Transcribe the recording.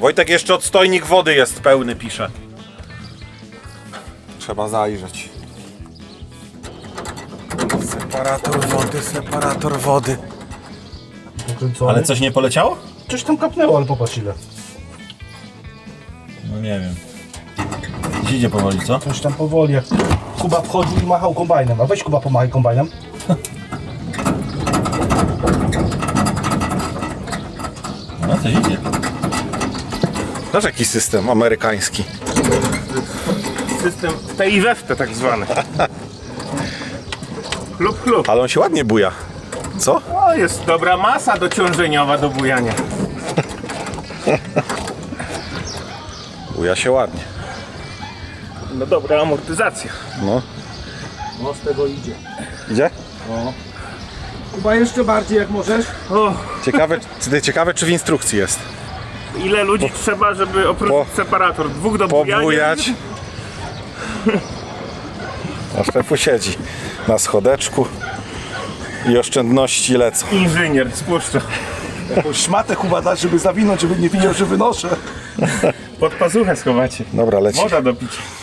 Wojtek jeszcze odstojnik wody jest pełny, pisze. Trzeba zajrzeć. Separator wody, separator wody. Ale coś nie poleciało? Coś tam kapnęło, ale popatrz ile. No nie wiem. Idzie powoli, co? Coś tam powoli, jak Kuba wchodził i machał kombajnem. A weź Kuba pomachaj kombajnem. No coś idzie. Znasz jaki system amerykański? System w tej i we w te tak zwany. Chlub, chlub. Ale on się ładnie buja. Co? O, jest dobra masa dociążeniowa do bujania. Buja się ładnie. No dobra amortyzacja. No. No z tego idzie. Idzie? Kuba jeszcze bardziej jak możesz. O, Ciekawe, ciekawe czy w instrukcji jest. Ile ludzi trzeba, żeby oprócz po- separator dwóch do bujania. Pobujać. A szefu siedzi na schodeczku i oszczędności lecą. Inżynier spuszcza. Jakąś szmatę Kuba dać, żeby zawinąć, żeby nie widział, że wynoszę. Pod pazuchę schowacie. Dobra, leci. Woda do picia.